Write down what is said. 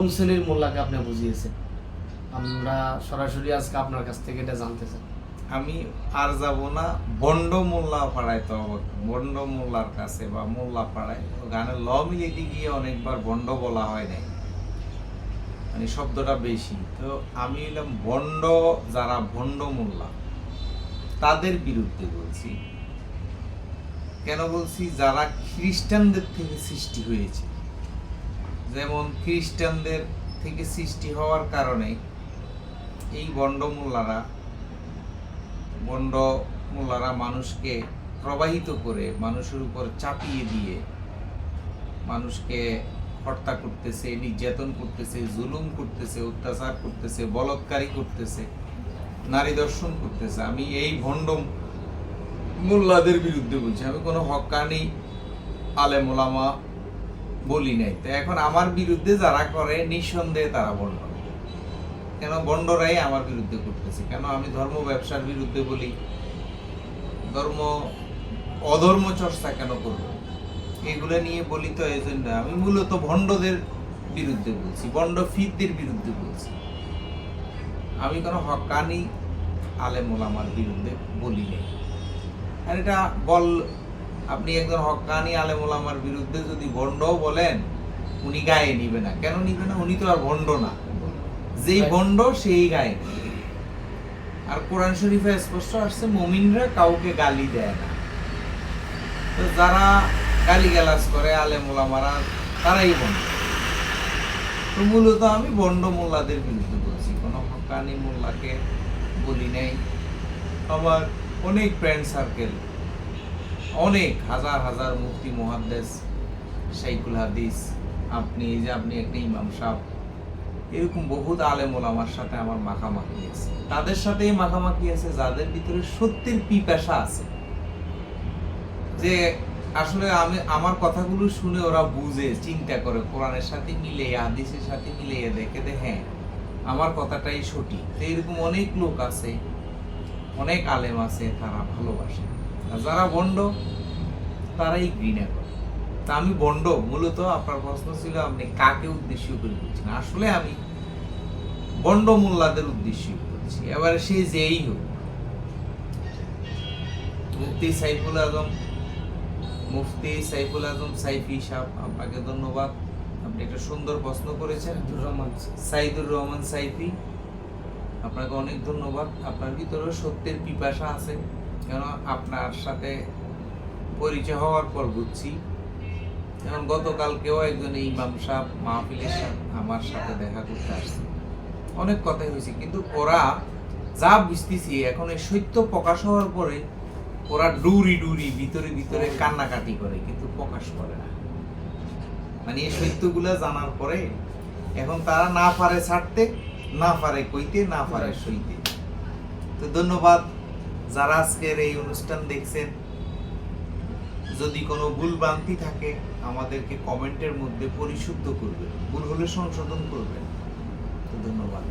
কোন শ্রেণির মোল্লাকে আপনি বুঝিয়েছেন। আমরা সরাসরি আজকে আপনার কাছ থেকে এটা জানতে চাই। আমি আর যাব না, বন্ড মোল্লা পাড়ায় তো বন্ড মোল্লার কাছে বা মোল্লা পাড়ায়। ল মিলিয়ে গিয়ে অনেকবার বন্ড বলা হয় নাই। মানে শব্দটা বেশি। তো আমি হলাম বন্ড, যারা ভণ্ড মোল্লা, তাদের বিরুদ্ধে বলছি। কেন বলছি? যারা খ্রিস্টানদের থেকে সৃষ্টি হয়েছে। যেমন খ্রিস্টানদের থেকে সৃষ্টি হওয়ার কারণে এই বন্ড মোল্লারা বন্ড মানুষকে প্রবাহিত করে মানুষের উপর চাপিয়ে দিয়ে মানুষকে হত্যা করতেছে, নির্যাতন করতেছে, জুলুম করতেছে, অত্যাচার করতেছে, বলৎকারী করতেছে, নারী দর্শন করতেছে। আমি এই ভণ্ড মোল্লাদের বিরুদ্ধে বলছি। আমি কোনো হকানি আলেম ওলামা বলি নাই। তো এখন আমার বিরুদ্ধে যারা করে, নিঃসন্দেহে তারা বন্ড কেন বন্ডরাই আমার বিরুদ্ধে করতেছে? কেন আমি ধর্ম ব্যবসার বিরুদ্ধে বলি? ধর্ম, অধর্ম চর্চা কেন করব? এগুলো নিয়ে বলি তো এই জন্য। আমি মূলত ভণ্ডদের বিরুদ্ধে বলছি ভণ্ড ফিরদের বিরুদ্ধে বলছি। আমি কোনো হকানি আলেম আমার বিরুদ্ধে বলি নাই। আর এটা বল আপনি একজন হকানি আলেম ওলামার বিরুদ্ধে যদি ভণ্ডও বলেন উনি গায়ে নিবে না। কেন নিবে না? উনি তো আর ভণ্ড না। যেই বন্ড সেই গায়ে আর কোরআন শরীফে স্পষ্ট আসছে মুমিনরা কাউকে গালি দেয় না। তো যারা গালি গালাজ করে আলেম ওলামারা তারাই বন্ড তো মূলত আমি বন্ড মোল্লাদের বিরুদ্ধে বলছি। কোনো হকানি মোল্লাকে বলি নাই। আমার অনেক ফ্রেন্ড সার্কেল অনেক হাজার হাজার মুক্তি মহাদ্দেশ শাইকুল হাদিস, আপনি এই যে আপনি একটা ইমাম সাহেব, এরকম বহুত আলেম ওলামার সাথে আমার মাখামাখি আছে। তাদের সাথেই মাখামাখি আছে, যাদের ভিতরে সত্যের পিপাসা আছে। যে আসলে আমি, আমার কথাগুলো শুনে ওরা বুঝে, চিন্তা করে, কোরআনের সাথে মিলে, হাদিসের সাথে মিলিয়ে দেখে দে হ্যাঁ আমার কথাটাই সঠিক। তো এরকম অনেক লোক আছে, অনেক আলেম আছে, তারা ভালোবাসে। যারা বন্ড তারাই ঘৃণা করে তা আমি বন্ড মূলত আপনার প্রশ্ন ছিল আপনি কাকে উদ্দেশ্য করে বলছেন। আসলে আমি বন্ড মোল্লাদের উদ্দেশ্য করছি। এবারে সে যেই হোক মুফতি সাইফুল আজম মুফতি সাইফুল আজম সাইফি সাহেব আপনাকে ধন্যবাদ। আপনি একটা সুন্দর প্রশ্ন করেছেন। রহমান। সাইদুর রহমান সাইফি আপনাকে অনেক ধন্যবাদ। আপনার ভিতরে সত্যের পিপাসা আছে। কেন আপনার সাথে পরিচয় হওয়ার পর বুঝছি। যেমন গতকালকেও একজন ইমাম সাহেব মাহফিলের সাহেব আমার সাথে দেখা করতে আসছে। অনেক কথাই হয়েছে, কিন্তু ওরা যা বুঝতেছি, এখন এই সত্য প্রকাশ হওয়ার পরে ওরা ডুরি ডুরি, ভিতরে ভিতরে কান্নাকাটি করে, কিন্তু প্রকাশ করে না। মানে এই সত্যগুলা জানার পরে এখন তারা না পারে ছাড়তে, না পারে কইতে, না পারে সইতে। তো ধন্যবাদ যারা আজকের এই অনুষ্ঠান দেখছেন, যদি কোনো ভুল ভ্রান্তি থাকে, আমাদেরকে কমেন্টের মধ্যে পরিশুদ্ধ করবেন। ভুল হলে সংশোধন করবেন। ধন্যবাদ।